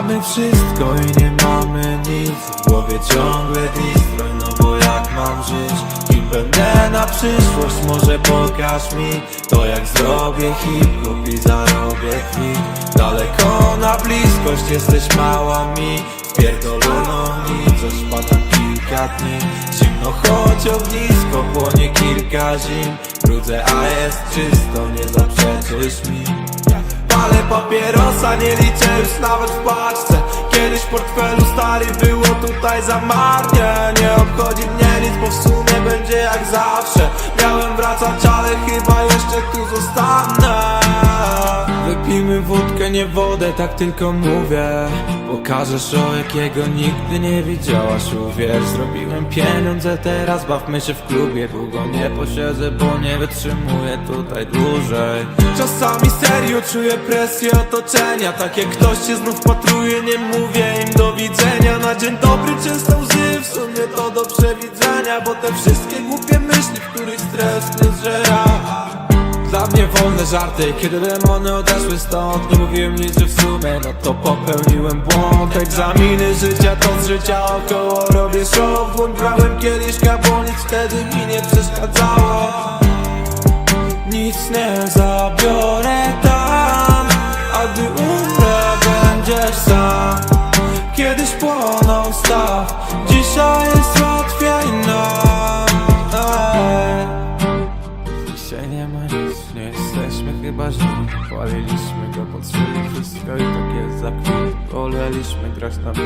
Mamy wszystko i nie mamy nic. W głowie ciągle distroj, no bo jak mam żyć? Kim będę na przyszłość, może pokaż mi To jak zrobię hip-hop i zarobię kwit Daleko na bliskość, jesteś mała mi. Pierdolono nic, pada kilka dni. Zimno choć ognisko, płonie kilka zim. Brudzę, a jest czysto, nie zaprzeczysz mi Palę papierosa, nie liczę już nawet w paczce. Kiedyś w portfelu stary było tutaj za marnie Nie obchodzi mnie nic, bo w sumie będzie jak zawsze. Miałem wracać, ale chyba jeszcze tu Wypijmy wódkę, nie wodę, tak tylko mówię. Pokażę show, jakiego nigdy nie widziałaś, uwierz Zrobiłem pieniądze, teraz bawmy się w klubie. Długo nie posiedzę, bo nie wytrzymuję tutaj dłużej. Czasami serio czuję presję otoczenia. Tak jak ktoś się znów patruje, nie mówię im do widzenia. Na dzień dobry często łzy, w sumie to do przewidzenia Bo te wszystkie głupie myśli, których stres nie zżera dla mnie wolne żarty, kiedy demony odeszły stąd Nie mówiłem nic, że w sumie, no to popełniłem błąd. Egzaminy życia, to z życia około. Robię show W dłoń brałem kieliszka, wtedy mi nie przeszkadzało. Nic nie zabiorę tam, a gdy umrę będziesz sam. Kiedyś płonął staw, dzisiaj jest łatwiej nam ma nic, nie jesteśmy chyba źli. Paliliśmy go, podszyli wszystko i tak jest za chwilę. Woleliśmy grać na